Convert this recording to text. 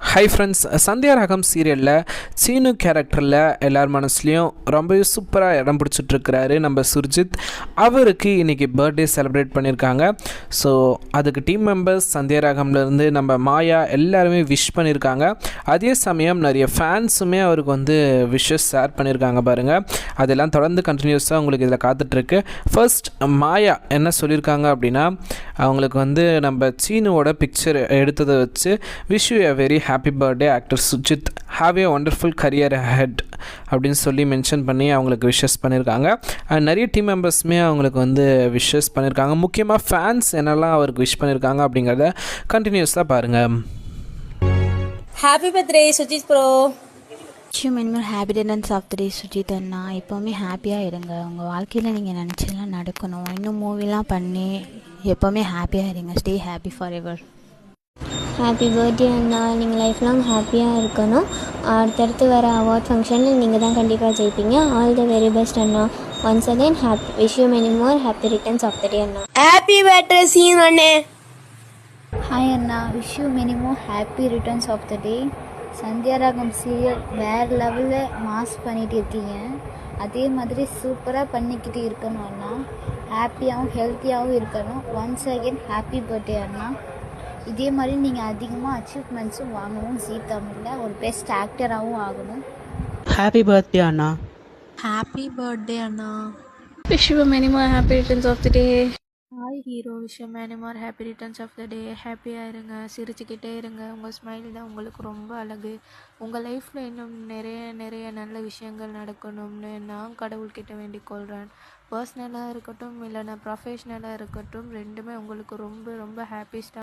Hi friends Sandhya ரகம் சீரியலில் சீனு கேரக்டரில் எல்லார் மனசுலேயும் ரொம்பவே சூப்பராக இடம் பிடிச்சிட்ருக்கிறாரு நம்ம சுர்ஜித். அவருக்கு இன்றைக்கி பர்த்டே செலிப்ரேட் பண்ணியிருக்காங்க ஸோ அதுக்கு டீம் மெம்பர்ஸ் சந்தியா ரகம்லேருந்து நம்ம மாயா எல்லாருமே விஷ் பண்ணியிருக்காங்க அதே சமயம் நிறைய ஃபேன்ஸுமே அவருக்கு வந்து விஷஸ் ஷேர் பண்ணியிருக்காங்க பாருங்கள் அதெல்லாம் தொடர்ந்து கண்டினியூஸாக உங்களுக்கு இதில் காத்துட்ருக்கு ஃபர்ஸ்ட் மாயா என்ன சொல்லியிருக்காங்க அப்படின்னா அவங்களுக்கு வந்து நம்ம சீனுவோட பிக்சர் எடுத்ததை வச்சு wish you a very happy birthday actor Sujith have a wonderful career ahead அப்படின்னு சொல்லி மென்ஷன் பண்ணி அவங்களுக்கு விஷஸ் பண்ணியிருக்காங்க அண்ட் நிறைய டீம் மெம்பர்ஸுமே அவங்களுக்கு வந்து விஷஸ் பண்ணியிருக்காங்க முக்கியமாக ஃபேன்ஸ் என்னெல்லாம் அவருக்கு விஷ் பண்ணியிருக்காங்க அப்படிங்கிறத கண்டினியூஸாக பாருங்கள் ஹாப்பி பர்த்டே சுஜித் ப்ரோ விஷயம் இனிமேல் happy returns of the day Sujith அண்ணா. எப்போவுமே ஹாப்பியாக இருங்க. உங்கள் வாழ்க்கையில் நீங்கள் நினச்செல்லாம் நடக்கணும். இன்னும் மூவிலாம் பண்ணி எப்போவுமே ஹாப்பியாக இருங்க. Stay happy forever happy birthday அண்ணா. நீங்கள் லைஃப் லாங் ஹாப்பியாக இருக்கணும். அடுத்தடுத்து வர அவார்ட் ஃபங்க்ஷனில் நீங்கள் தான் கண்டிப்பாக ஜெயிப்பீங்க. All the very best Anna. Once again happy wish you many more happy returns of the day Anna. Happy birthday சீன் அண்ணே. Hi Anna. Wish you minimum happy returns of the day Sandhya Raagam serial வேறு லெவலில் mass பண்ணிட்டு இருக்கீங்க. அதே மாதிரி சூப்பராக பண்ணிக்கிட்டு இருக்கணும் அண்ணா. ஹாப்பியாகவும் ஹெல்த்தியாகவும் இருக்கணும். ஒன்ஸ் அகேன் ஹாப்பி பர்த்டே அண்ணா. இதே மாதிரி நீங்கள் அதிகமாக அச்சீவ்மெண்ட்ஸும் வாங்கணும். ஜீ தமிழில் ஒரு பெஸ்ட் ஆக்டராகவும் ஆகணும். ஹாப்பி பர்த்டே அண்ணா. ஹாப்பி பர்த்டே அண்ணா. Wish you many more happy returns of the day hi hero விஷயம் many more happy returns of the day ஹாப்பியாக இருங்க சிரிச்சுக்கிட்டே இருங்க. உங்கள் ஸ்மைல் தான் உங்களுக்கு ரொம்ப அழகு. உங்கள் லைஃப்பில் இன்னும் நிறைய நிறைய நல்ல விஷயங்கள் நடக்கணும்னு நான் கடவுள்கிட்ட வேண்டிக் கொள்கிறேன் பர்சனலாக இருக்கட்டும் இல்லைனா ப்ரொஃபஷ்னலாக இருக்கட்டும் ரெண்டுமே உங்களுக்கு ரொம்ப ரொம்ப ஹாப்பி